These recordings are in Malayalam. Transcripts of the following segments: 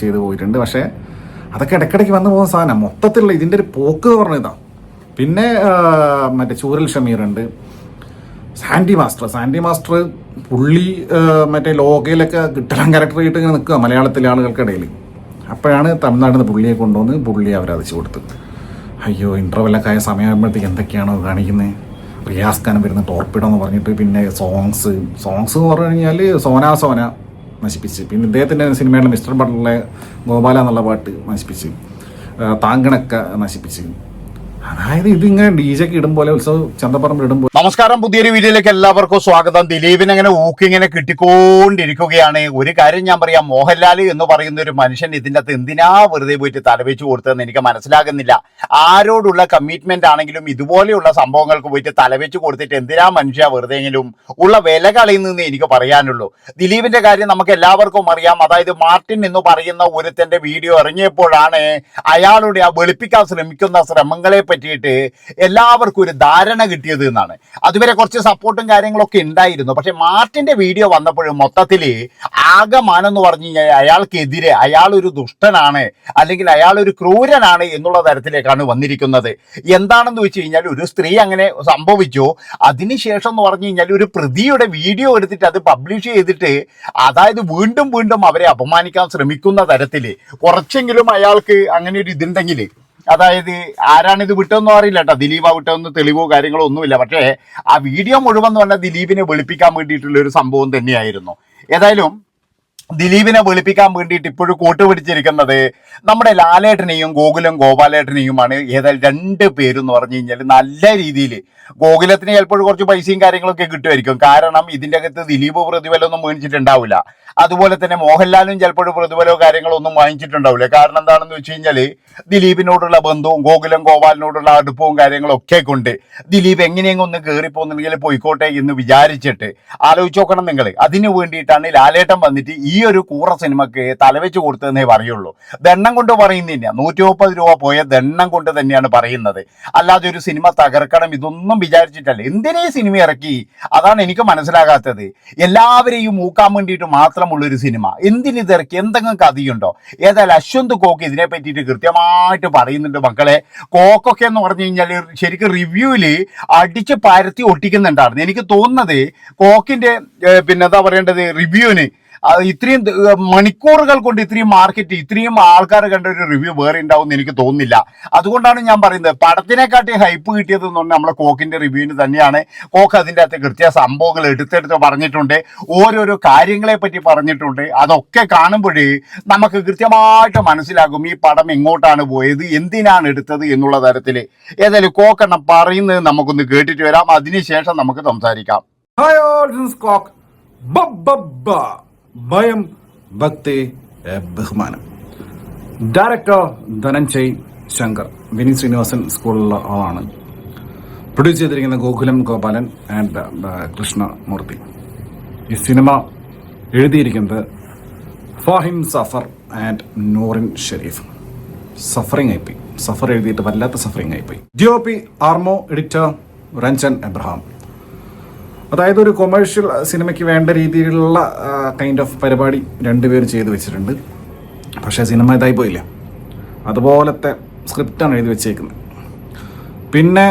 ചെയ്തു പോയിട്ടുണ്ട്. പക്ഷേ അതൊക്കെ ഇടയ്ക്കിടയ്ക്ക് വന്നു പോകുന്ന സാധനം. മൊത്തത്തിലുള്ള ഇതിന്റെ ഒരു പോക്ക് എന്ന് പറഞ്ഞതാണ് പിന്നെ മറ്റേ ചൂരൽ ഷമീറുണ്ട് സാൻഡി മാസ്റ്റർ. സാൻഡി മാസ്റ്റർ പുള്ളി മറ്റേ ലോകയിലൊക്കെ കിട്ടണം ക്യാരക്ടർ ആയിട്ട് ഇങ്ങനെ നിൽക്കുക മലയാളത്തിലെ ആളുകൾക്കിടയിൽ. അപ്പോഴാണ് തമിഴ്നാട്ടിൽ നിന്ന് പുള്ളിയെ കൊണ്ടുവന്ന് പുള്ളി അവരതിച്ചു കൊടുത്തു. അയ്യോ ഇന്റർവെല്ലൊക്കെ ആയ സമയമാകുമ്പോഴത്തേക്ക് എന്തൊക്കെയാണോ കാണിക്കുന്നത് റിയാസ് ഖാൻ വരുന്ന ടോർപ്പിഡോ എന്ന് പറഞ്ഞിട്ട് പിന്നെ സോങ്സ് സോങ്സ് എന്ന് പറഞ്ഞു കഴിഞ്ഞാൽ സോന സോന. നശിപ്പിച്ച്. പിന്നെ ഇദ്ദേഹത്തിന്റെ സിനിമയുടെ മിസ്റ്റർ ബട്ടറിലെ ഗോപാല എന്നുള്ള പാട്ട് നശിപ്പിച്ച്. താങ്കണക്ക നശിപ്പിച്ച്. അതായത് ഇതിങ്ങനെ ഡി ജെ ഇടും പോലെ ഉത്സവ ചന്തപ്പറമ്പ് ഇടും പോലെ. നമസ്കാരം. പുതിയൊരു വീഡിയോയിലേക്ക് എല്ലാവർക്കും സ്വാഗതം. ദിലീപിന് അങ്ങനെ ഊക്കിങ്ങനെ കിട്ടിക്കൊണ്ടിരിക്കുകയാണ്. ഒരു കാര്യം ഞാൻ പറയാം. മോഹൻലാൽ എന്ന് പറയുന്ന ഒരു മനുഷ്യൻ ഇതിന്റെ അകത്ത് എന്തിനാ വെറുതെ പോയിട്ട് തലവെച്ച് കൊടുത്തതെന്ന് എനിക്ക് മനസ്സിലാകുന്നില്ല. ആരോടുള്ള കമ്മിറ്റ്മെന്റ് ആണെങ്കിലും ഇതുപോലെയുള്ള സംഭവങ്ങൾക്ക് പോയിട്ട് തലവെച്ച് കൊടുത്തിട്ട് എന്തിനാ മനുഷ്യ വെറുതെയെങ്കിലും ഉള്ള വില കളയുന്നതെന്ന് എനിക്ക് പറയാനുള്ളൂ. ദിലീപിന്റെ കാര്യം നമുക്ക് എല്ലാവർക്കും അറിയാം. അതായത് മാർട്ടിൻ എന്ന് പറയുന്ന ഒരുത്തന്റെ വീഡിയോ ഇറങ്ങിയപ്പോഴാണ് അയാളുടെ ആ വെളുപ്പിക്കാൻ ശ്രമിക്കുന്ന ശ്രമങ്ങളെ പറ്റിയിട്ട് എല്ലാവർക്കും ഒരു ധാരണ കിട്ടിയത് എന്നാണ്. അതുവരെ കുറച്ച് സപ്പോർട്ടും കാര്യങ്ങളൊക്കെ ഉണ്ടായിരുന്നു. പക്ഷെ മാർട്ടിന്റെ വീഡിയോ വന്നപ്പോഴും മൊത്തത്തിൽ ആകമാനം എന്ന് പറഞ്ഞു കഴിഞ്ഞാൽ അയാൾക്കെതിരെ അയാൾ ഒരു ദുഷ്ടനാണ് അല്ലെങ്കിൽ അയാൾ ഒരു ക്രൂരനാണ് എന്നുള്ള തരത്തിലേക്കാണ് വന്നിരിക്കുന്നത്. എന്താണെന്ന് വെച്ച് കഴിഞ്ഞാൽ ഒരു സ്ത്രീ അങ്ങനെ സംഭവിച്ചു. അതിനുശേഷം എന്ന് പറഞ്ഞു കഴിഞ്ഞാൽ ഒരു പ്രതിയുടെ വീഡിയോ എടുത്തിട്ട് അത് പബ്ലിഷ് ചെയ്തിട്ട് അതായത് വീണ്ടും വീണ്ടും അവരെ അപമാനിക്കാൻ ശ്രമിക്കുന്ന തരത്തിൽ കുറച്ചെങ്കിലും അയാൾക്ക് അങ്ങനെ ഒരു ഇതുണ്ടെങ്കിൽ അതായത് ആരാണിത് വിട്ടതെന്ന് അറിയില്ല കേട്ടോ. ദിലീപ വിട്ടതെന്ന് തെളിവോ കാര്യങ്ങളോ ഒന്നുമില്ല. പക്ഷേ ആ വീഡിയോ മുഴുവൻ എന്ന് പറഞ്ഞാൽ ദിലീപിനെ വെളുപ്പിക്കാൻ വേണ്ടിയിട്ടുള്ള ഒരു സംഭവം തന്നെയായിരുന്നു. ഏതായാലും ദിലീപിനെ വെളുപ്പിക്കാൻ വേണ്ടിയിട്ട് ഇപ്പോഴും കൂട്ടുപിടിച്ചിരിക്കുന്നത് നമ്മുടെ ലാലേട്ടനെയും ഗോകുലം ഗോപാലേട്ടനെയുമാണ്. ഏതായാലും രണ്ട് പേരെന്ന് പറഞ്ഞു കഴിഞ്ഞാൽ നല്ല രീതിയിൽ ഗോകുലത്തിന് ചിലപ്പോൾ കുറച്ച് പൈസയും കാര്യങ്ങളൊക്കെ കിട്ടുമായിരിക്കും. കാരണം ഇതിന്റെ അകത്ത് ദിലീപ് പ്രതിഫലമൊന്നും മേടിച്ചിട്ടുണ്ടാവില്ല. അതുപോലെ തന്നെ മോഹൻലാലും ചിലപ്പോൾ പ്രതിഫലമോ കാര്യങ്ങളോ ഒന്നും വാങ്ങിച്ചിട്ടുണ്ടാവില്ല. കാരണം എന്താണെന്ന് വെച്ച് കഴിഞ്ഞാൽ ദിലീപിനോടുള്ള ബന്ധവും ഗോകുലം ഗോപാലിനോടുള്ള അടുപ്പവും കാര്യങ്ങളും ഒക്കെ കൊണ്ട് ദിലീപ് എങ്ങനെയെങ്കിലും ഒന്ന് കയറിപ്പോന്നുണ്ടെങ്കിൽ പോയിക്കോട്ടെ എന്ന് വിചാരിച്ചിട്ട് ആലോചിച്ച് നോക്കണം നിങ്ങൾ. അതിനു വേണ്ടിയിട്ടാണ് ലാലേട്ടൻ വന്നിട്ട് ഈ ഒരു കൂറ സിനിമക്ക് തലവെച്ച് കൊടുത്തതെന്നേ പറയുള്ളൂ. ദണ്ണം കൊണ്ട് പറയുന്നില്ല. നൂറ്റി മുപ്പത് രൂപ പോയ ദണ്ണം കൊണ്ട് തന്നെയാണ് പറയുന്നത്. അല്ലാതെ ഒരു സിനിമ തകർക്കണം ഇതൊന്നും വിചാരിച്ചിട്ടല്ല. എന്തിനേ സിനിമ ഇറക്കി? അതാണ് എനിക്ക് മനസ്സിലാകാത്തത്. എല്ലാവരെയും മൂക്കാൻ വേണ്ടിയിട്ട് മാത്രമുള്ള ഒരു സിനിമ എന്തിനിത് ഇറക്കി? എന്തെങ്കിലും കഥയുണ്ടോ? ഏതായാലും അശ്വന്ത് കോക്ക് ഇതിനെ പറ്റിയിട്ട് കൃത്യമായിട്ട് പറയുന്നുണ്ട് മക്കളെ. കോക്കൊക്കെ എന്ന് പറഞ്ഞു കഴിഞ്ഞാൽ ശരിക്കും റിവ്യൂവിൽ അടിച്ച് പരത്തി ഒട്ടിക്കുന്നുണ്ടായിരുന്നു. എനിക്ക് തോന്നുന്നത് കോക്കിന്റെ പിന്നെ എന്താ പറയേണ്ടത്? റിവ്യൂവിന് ഇത്രയും മണിക്കൂറുകൾ കൊണ്ട് ഇത്രയും മാർക്കറ്റ് ഇത്രയും ആൾക്കാർ കണ്ട ഒരു റിവ്യൂ വേറെ ഉണ്ടാവും എന്ന് എനിക്ക് തോന്നുന്നില്ല. അതുകൊണ്ടാണ് ഞാൻ പറയുന്നത് പടത്തിനെക്കാട്ടി ഹൈപ്പ് കിട്ടിയത് എന്ന് പറഞ്ഞാൽ നമ്മളെ കോക്കിന്റെ റിവ്യൂവിന് തന്നെയാണ്. കോക്ക് അതിന്റെ അകത്ത് കൃത്യ സംഭവങ്ങൾ എടുത്തെടുത്ത് പറഞ്ഞിട്ടുണ്ട് ഓരോരോ കാര്യങ്ങളെ പറ്റി പറഞ്ഞിട്ടുണ്ട്. അതൊക്കെ കാണുമ്പോഴേ നമുക്ക് കൃത്യമായിട്ട് മനസ്സിലാകും ഈ പടം എങ്ങോട്ടാണ് പോയത് എന്തിനാണ് എടുത്തത് എന്നുള്ള തരത്തിൽ. ഏതായാലും കോക്കെണ്ണം പറയുന്നത് നമുക്കൊന്ന് കേട്ടിട്ട് വരാം. അതിനുശേഷം നമുക്ക് സംസാരിക്കാം. ഹായ് ഓൾ ദിസ് കോക്ക് ബബ്ബബ്ബ ഭയം ഭക്തി ബഹുമാനം. ഡയറക്ടർ ധനഞ്ജയ് ശങ്കർ വിനി ശ്രീനിവാസൻ സ്കൂളിലുള്ള ആളാണ്. പ്രൊഡ്യൂസ് ചെയ്തിരിക്കുന്ന ഗോകുലം ഗോപാലൻ ആൻഡ് കൃഷ്ണമൂർത്തി. ഈ സിനിമ എഴുതിയിരിക്കുന്നത് ഫാഹിം സഫർ ആൻഡ് നൂറിൻ ഷെരീഫ്. സഫറിംഗ് ആയിപ്പോയി സഫർ എഴുതിയിട്ട് വല്ലാത്ത സഫറിംഗ് ആയിപ്പോയി ജിഒ പി ആർമോ എഡിറ്റർ രഞ്ജൻ എബ്രഹാം. അതായത് ഒരു കൊമേഴ്ഷ്യൽ സിനിമയ്ക്ക് വേണ്ട രീതിയിലുള്ള കൈൻഡ് ഓഫ് പരിപാടി രണ്ടുപേരും ചെയ്തു വെച്ചിട്ടുണ്ട്. പക്ഷേ സിനിമ ഇതായി പോയില്ല. അതുപോലത്തെ സ്ക്രിപ്റ്റാണ് എഴുതി വെച്ചേക്കുന്നത്. പിന്നെ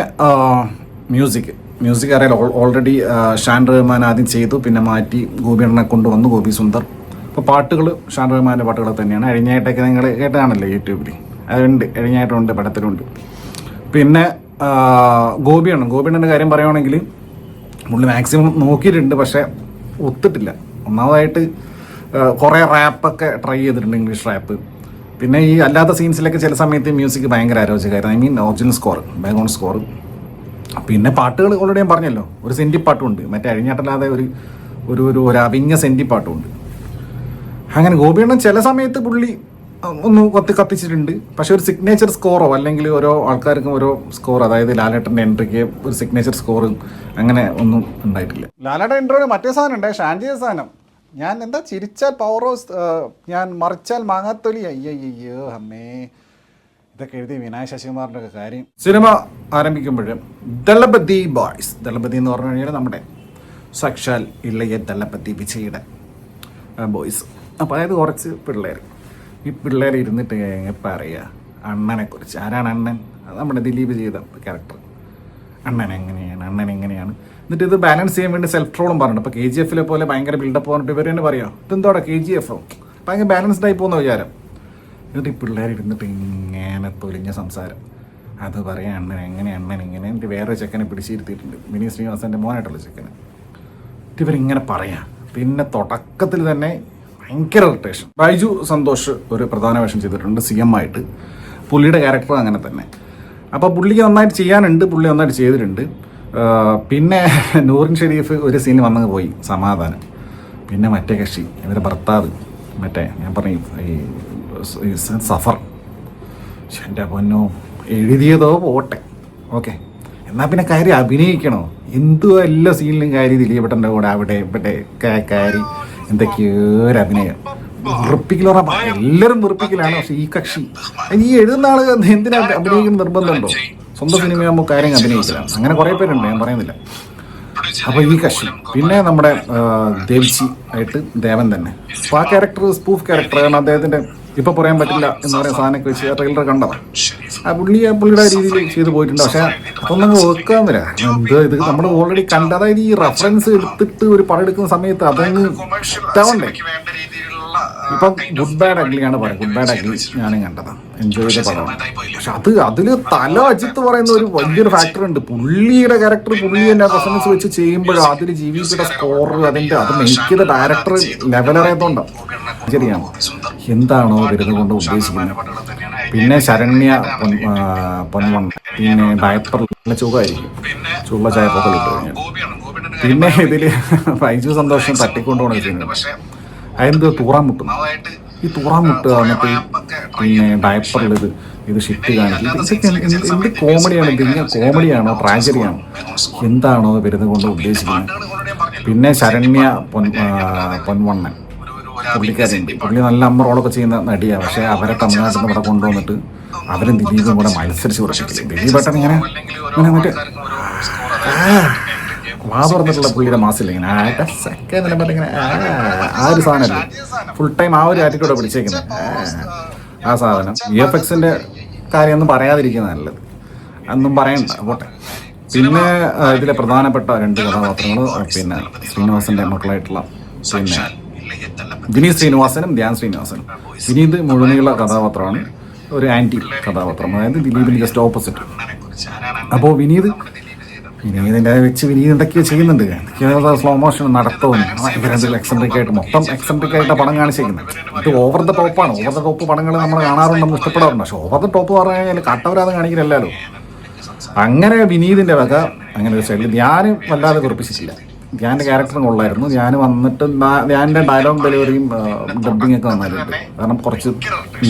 മ്യൂസിക് മ്യൂസിക് അറിയാലോ ഓൾറെഡി ഷാൻ റഹ്മാൻ ആദ്യം ചെയ്തു പിന്നെ മാറ്റി ഗോപി ഗോപിയണ്ണനെ കൊണ്ടുവന്നു ഗോപി സുന്ദർ. അപ്പോൾ പാട്ടുകൾ ഷാൻ റഹ്മാന്റെ പാട്ടുകൾ തന്നെയാണ്. അഴിഞ്ഞായിട്ടൊക്കെ നിങ്ങൾ കേട്ടതാണല്ലോ യൂട്യൂബിൽ അതുണ്ട് അഴിഞ്ഞായിട്ടുണ്ട് പടത്തിലുണ്ട് പിന്നെ ഗോപിയണ്ണൻ. ഗോപിയണ്ണന്റെ കാര്യം പറയുവാണെങ്കിൽ പുള്ളി മാക്സിമം നോക്കിയിട്ടുണ്ട് പക്ഷേ ഒത്തിട്ടില്ല. ഒന്നാമതായിട്ട് കുറേ റാപ്പൊക്കെ ട്രൈ ചെയ്തിട്ടുണ്ട് ഇംഗ്ലീഷ് റാപ്പ് പിന്നെ ഈ അല്ലാത്ത സീൻസിലൊക്കെ ചില സമയത്ത് മ്യൂസിക് ഭയങ്കര ആരോചകമായിരുന്നു I mean original score background score പിന്നെ പാട്ടുകൾ ഓൾറെഡി ഞാൻ പറഞ്ഞല്ലോ. ഒരു സെന്റി പാട്ടുമുണ്ട് മറ്റേ അഴിഞ്ഞാട്ടല്ലാതെ ഒരു ഒരു ഒരു അവിഞ്ഞ സെന്റി പാട്ടുമുണ്ട് അങ്ങനെ ഗോപിയണ്ണൻ ചില സമയത്ത് പുള്ളി ഒന്ന് കത്തി കത്തിച്ചിട്ടുണ്ട് പക്ഷെ ഒരു സിഗ്നേച്ചർ സ്കോറോ അല്ലെങ്കിൽ ഓരോ ആൾക്കാർക്കും ഓരോ സ്കോർ അതായത് ലാലേട്ടന്റെ എൻട്രിക്ക് ഒരു സിഗ്നേച്ചർ സ്കോറും അങ്ങനെ ഒന്നും ഉണ്ടായിട്ടില്ല. ലാലേട്ടൻ എൻട്രിയുടെ മറ്റേ സാധനം ഉണ്ട് ഷാൻജിയ സാധനം. ഞാൻ എന്താ ചിരിച്ചാൽ പവറോ ഞാൻ മറിച്ചാൽ മാങ്ങാത്തൊലി. അയ്യോ അമ്മേ. ഇതൊക്കെ എഴുതി വിനായ ശശികുമാറിന്റെ ഒക്കെ കാര്യം. സിനിമ ആരംഭിക്കുമ്പോഴും ദളപതി ബോയ്സ് ദളപതി എന്ന് പറഞ്ഞു കഴിഞ്ഞാൽ നമ്മുടെ സക്ഷാൽ ഇളയ ദളപതി വിജയുടെ ബോയ്സ് അപ്പോൾ അതായത് കുറച്ച് പിള്ളേർ ഈ പിള്ളേർ ഇരുന്നിട്ട് എങ്ങനെ അണ്ണനെ കുറിച്ച്. ആരാണ് അണ്ണൻ? അത് നമ്മുടെ ദിലീപ് ചെയ്ത ക്യാരക്ടർ അണ്ണൻ എങ്ങനെയാണ്? അണ്ണൻ എങ്ങനെയാണ്? എന്നിട്ട് ഇത് ബാലൻസ് ചെയ്യാൻ വേണ്ടി സെൽഫ് ട്രോളും പറഞ്ഞിട്ട് അപ്പോൾ കെ ജി എഫിലെ പോലെ ഭയങ്കര ബിൽഡപ്പ് പറഞ്ഞിട്ട് ഇവർ തന്നെ പറയാം ഇതെന്തോടെ കെ ജി എഫോ ഭയങ്കര ബാലൻസ്ഡ് ആയി പോകുന്ന വിചാരം. എന്നിട്ട് ഈ പിള്ളേർ ഇരുന്നിട്ട് ഇങ്ങനെ തൊലിഞ്ഞ സംസാരം. അത് പറയാം അണ്ണൻ എങ്ങനെ അണ്ണൻ ഇങ്ങനെ? എന്നിട്ട് വേറെ ചെക്കനെ പിടിച്ചിരുത്തിയിട്ടുണ്ട്. മിനി ശ്രീനിവാസന്റെ മോനായിട്ടുള്ള ചെക്കന്. ഇവരിങ്ങനെ പറയാം. പിന്നെ തുടക്കത്തിൽ തന്നെ ഭയങ്കര ഇറിറ്റേഷൻ ബൈജു സന്തോഷ് ഒരു പ്രധാന വേഷം ചെയ്തിട്ടുണ്ട് സി എം ആയിട്ട്. പുള്ളിയുടെ ക്യാരക്ടർ അങ്ങനെ തന്നെ. അപ്പോൾ പുള്ളിക്ക് നന്നായിട്ട് ചെയ്യാനുണ്ട് പുള്ളി നന്നായിട്ട് ചെയ്തിട്ടുണ്ട്. പിന്നെ നൂറിൻ ഷെരീഫ് ഒരു സീൻ വന്നങ്ങ് പോയി സമാധാനം. പിന്നെ മറ്റേ കക്ഷി ഇവരെ ഭർത്താവ് മറ്റേ ഞാൻ പറഞ്ഞു ഈ സഫർ. എന്റെ പൊന്നോ എഴുതിയതോ പോട്ടെ. ഓക്കെ. എന്നാൽ പിന്നെ കാര്യം അഭിനയിക്കണോ? എന്തോ എല്ലാ സീനിലും കാര്യം ദിലീപേട്ടന്റെ കൂടെ അവിടെ ഇവിടെ കയറി. എന്തൊക്കെയോ ഒരു അഭിനയം. വെറുപ്പിക്കലോറ എല്ലാവരും വെറുപ്പിക്കലാണ്. പക്ഷെ ഈ കക്ഷി ഈ എഴുതുന്ന ആൾ എന്തിനാ അഭിനയിക്കുന്ന നിർബന്ധമുണ്ടോ? സ്വന്തം സിനിമയാകുമ്പോൾ കാര്യം അഭിനയിക്കലാണ് അങ്ങനെ കുറേ പേരുണ്ട് ഞാൻ പറയുന്നില്ല. അപ്പൊ ഈ കക്ഷി പിന്നെ നമ്മുടെ ദേവിച്ചി ആയിട്ട് ദേവൻ തന്നെ. അപ്പൊ ആ ക്യാരക്ടർ സ്പൂഫ് ക്യാരക്ടർ കാരണം അദ്ദേഹത്തിന്റെ ഇപ്പൊ പറയാൻ പറ്റില്ല എന്ന് പറയുന്ന സാധനമൊക്കെ വെച്ച് ട്രെയിലർ കണ്ടതാ. ആ പുള്ളി ആ പുള്ളിയുടെ രീതിയിൽ ചെയ്ത് പോയിട്ടുണ്ട്. പക്ഷെ അതൊന്നും ഓർക്കാൻ വരാ എന്ത് ഇത് നമ്മൾ ഓൾറെഡി കണ്ട അതായത് ഈ റെഫറൻസ് എടുത്തിട്ട് ഒരു പടം എടുക്കുന്ന സമയത്ത് അതങ്ങ് ഇഷ്ടാവണ്ടേ? ഇപ്പൊ ഗുഡ് ബാഡ് അഗ്ലിയാണ് പറയുന്നത്. ഗുഡ് ബാഡ് അഗ്ലി ഞാനും കണ്ടത്. എൻജോയ് ചെയ്ത പടമാണ്. പക്ഷെ അത് അതിൽ തല അജിത്ത് പറയുന്ന ഒരു വലിയൊരു ഫാക്ടർ ഉണ്ട്. പുള്ളിയുടെ ക്യാരക്ടർ പുള്ളി തന്നെ റെഫറൻസ് വെച്ച് ചെയ്യുമ്പോൾ അതിൽ ജീവിതത്തിന്റെ സ്കോർ അതിന്റെ അത് മെയ്ക്ക് ചെയ്ത ഡയറക്ടർ ലെവലറിയതുകൊണ്ടാണ് ശരിയാണ്. എന്താണോ കൊണ്ട് ഉദ്ദേശിക്കുന്നത്. പിന്നെ ശരണ്യ പൊൻവൺ. പിന്നെ ഡയപ്പർ ചുവായിരിക്കും ചുഖമായിരിക്കും ചുള്ള ചായപ്പൊക്കെ ഇട്ട് കഴിഞ്ഞാൽ പിന്നെ ഇതിൽ ഫൈജു സന്തോഷം തട്ടിക്കൊണ്ടുപോകണ ചെയ്യുന്നത് അതെന്ത് തൂറാൻ മുട്ടും ഈ തൂറാൻ മുട്ടുക എന്നിട്ട് പിന്നെ ഡയപ്പറിൽ ഇത് ഇത് ഷിഫ്റ്റ് കാണിക്കും എന്ത് കോമഡിയാണ്? ഇത് ഇങ്ങനെ കോമഡിയാണോ? ട്രാജഡിയാണോ? എന്താണോ വരുന്നത് കൊണ്ട് ഉദ്ദേശിക്കുന്നത്? പിന്നെ ശരണ്യ പൊൻ പൊൻവണ്ണൻ. പുള്ളി നല്ല അമ്മ റോളൊക്കെ ചെയ്യുന്ന നടിയാണ് പക്ഷെ അവരെ തമിഴ്നാട്ടിൽ നിന്ന് ഇവിടെ കൊണ്ടുവന്നിട്ട് അവരും ദിലീപും കൂടെ മത്സരിച്ച് കുറച്ചില്ല ദിലീപ് പെട്ടെന്ന് ഇങ്ങനെ ഇങ്ങനെ മറ്റേ വാ തുറന്നിട്ടുള്ള പുള്ളിയുടെ മാസില്ല ഇങ്ങനെ. ഇങ്ങനെ ആ, ഒരു സാധനമല്ലേ ഫുൾ ടൈം ആ ഒരു ആറ്റിറ്റ്യൂഡ് പിടിച്ചേക്കുന്നത് ആ, സാധനം. വി എഫ് എക്സിന്റെ കാര്യമൊന്നും പറയാതിരിക്കുന്ന നല്ലത്. അതൊന്നും പറയണ്ട. പോട്ടെ. പിന്നെ ഇതിലെ പ്രധാനപ്പെട്ട രണ്ട് കഥാപാത്രങ്ങൾ പിന്നെ ശ്രീനിവാസന്റെ മക്കളായിട്ടുള്ള പിന്നെ വിനീത് ശ്രീനിവാസനും ധ്യാൻ ശ്രീനിവാസനും. വിനീത് മുഴുനീള കഥാപാത്രമാണ് ഒരു ആന്റി കഥാപാത്രം. അതായത് ദിലീപിന് ജസ്റ്റ് ഓപ്പോസിറ്റ് അപ്പോൾ വിനീത് വിനീതിന്റെ വെച്ച് വിനീത് എന്തൊക്കെയോ ചെയ്യുന്നുണ്ട്. എന്തൊക്കെയോ സ്ലോ മോഷൻ നടത്തവും ഭയങ്കര എക്സെൻട്രിക് ആയിട്ട് മൊത്തം എക്സെൻട്രിക് ആയിട്ട് പടം കാണിച്ചിരിക്കുന്നത്. ഇത് ഓവർ ദ ടോപ്പാണ് ഓവർ ദ ടോപ്പ് പടങ്ങൾ നമ്മൾ കാണാറുണ്ട് നമ്മൾ ഇഷ്ടപ്പെടാറുണ്ട്. പക്ഷെ ഓവർ ദ ടോപ്പ് പറഞ്ഞാൽ കട്ടവരാതെ കാണിക്കില്ലല്ലോ അങ്ങനെ വിനീതിന്റെ വക അങ്ങനെ ഒരു സൈഡിൽ ഞാനും വല്ലാതെ വെറുപ്പിച്ചിട്ടില്ല ധ്യാന്റെ ക്യാരക്ടറും കൊള്ളായിരുന്നു. ധ്യാൻ വന്നിട്ട് ധ്യാന്റെ ഡയലോഗ് ഡെലിവറിയും ഡബിങ് ഒക്കെ നന്നായിട്ടുണ്ട്. കാരണം കുറച്ച്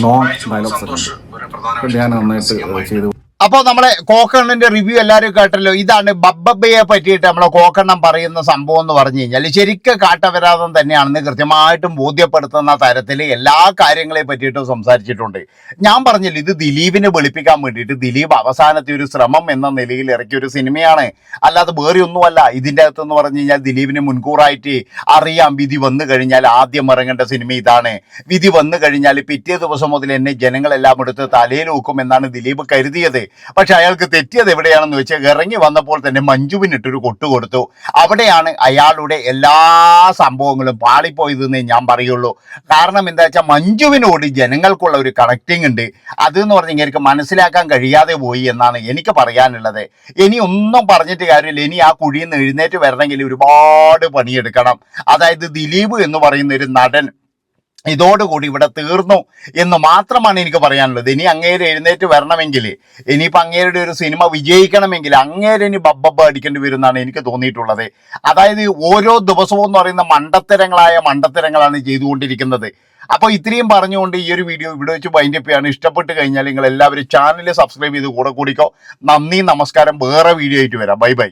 നോൺ ഡയലോഗ്സ് ഒക്കെ ധ്യാൻ നന്നായിട്ട് ചെയ്തു അപ്പൊ നമ്മളെ കോക്കണ്ണന്റെ റിവ്യൂ എല്ലാവരും കേട്ടല്ലോ. ഇതാണ് ബബ്ബബയെ പറ്റിയിട്ട് നമ്മളെ കോക്കണ്ണം പറയുന്ന സംഭവം എന്ന് പറഞ്ഞു കഴിഞ്ഞാൽ ശരിക്കും കാട്ടവരാതം തന്നെയാണെന്ന് കൃത്യമായിട്ടും ബോധ്യപ്പെടുത്തുന്ന തരത്തിൽ എല്ലാ കാര്യങ്ങളെ പറ്റിയിട്ടും സംസാരിച്ചിട്ടുണ്ട്. ഞാൻ പറഞ്ഞില്ല ഇത് ദിലീപിനെ വെളുപ്പിക്കാൻ വേണ്ടിയിട്ട് ദിലീപ് അവസാനത്തെ ഒരു ശ്രമം എന്ന നിലയിൽ ഇറക്കിയ ഒരു സിനിമയാണ്. അല്ലാതെ വേറെ ഒന്നുമല്ല. ഇതിന്റെ അകത്തെന്ന് പറഞ്ഞു കഴിഞ്ഞാൽ ദിലീപിന് മുൻകൂറായിട്ട് അറിയാം വിധി വന്നു കഴിഞ്ഞാൽ ആദ്യം ഇറങ്ങേണ്ട സിനിമ ഇതാണ്. വിധി വന്നു കഴിഞ്ഞാൽ പിറ്റേ ദിവസം മുതൽ എന്നെ ജനങ്ങളെല്ലാം എടുത്ത് തലയിൽ വെക്കും എന്നാണ് ദിലീപ് കരുതിയത്. പക്ഷെ അയാൾക്ക് തെറ്റിയത് എവിടെയാണെന്ന് വെച്ചാൽ ഇറങ്ങി വന്നപ്പോൾ തന്നെ മഞ്ജുവിനിട്ടൊരു കൊട്ടു കൊടുത്തു. അവിടെയാണ് അയാളുടെ എല്ലാ സംഭവങ്ങളും പാളിപ്പോയതെന്നേ ഞാൻ പറയുള്ളൂ. കാരണം എന്താ വെച്ചാൽ മഞ്ജുവിനോട് ജനങ്ങൾക്കുള്ള ഒരു കണക്റ്റിംഗ് ഉണ്ട്. അതെന്ന് പറഞ്ഞാൽ എനിക്ക് മനസ്സിലാക്കാൻ കഴിയാതെ പോയി എന്നാണ് എനിക്ക് പറയാനുള്ളത്. ഇനി ഒന്നും പറഞ്ഞിട്ട് കാര്യമില്ല. ഇനി ആ കുഴിയിൽ നിന്ന് എഴുന്നേറ്റ് വരണമെങ്കിൽ ഒരുപാട് പണിയെടുക്കണം. അതായത് ദിലീപ് എന്ന് പറയുന്ന ഒരു നടൻ ഇതോടുകൂടി ഇവിടെ തീർന്നു എന്ന് മാത്രമാണ് എനിക്ക് പറയാനുള്ളത്. ഇനി അങ്ങേര് എഴുന്നേറ്റ് വരണമെങ്കിൽ ഇനിയിപ്പോൾ അങ്ങേരുടെ ഒരു സിനിമ വിജയിക്കണമെങ്കിൽ അങ്ങേര് ഇനി ബബ്ബബ്ബ അടിക്കേണ്ടി വരും എന്നാണ് എനിക്ക് തോന്നിയിട്ടുള്ളത്. അതായത് ഓരോ ദിവസവും എന്ന് പറയുന്ന മണ്ടത്തരങ്ങളായ മണ്ടത്തരങ്ങളാണ് ചെയ്തുകൊണ്ടിരിക്കുന്നത്. അപ്പോൾ ഇത്രയും പറഞ്ഞുകൊണ്ട് ഈ ഒരു വീഡിയോ ഇവിടെ വെച്ച് വൈൻഡപ്പ് ചെയ്യാണ്. ഇഷ്ടപ്പെട്ട് കഴിഞ്ഞാൽ നിങ്ങൾ എല്ലാവരും ചാനൽ സബ്സ്ക്രൈബ് ചെയ്ത് കൂടെ കൂടിക്കോ. നന്ദി നമസ്കാരം. വേറെ വീഡിയോ ആയിട്ട് വരാം. Bye bye.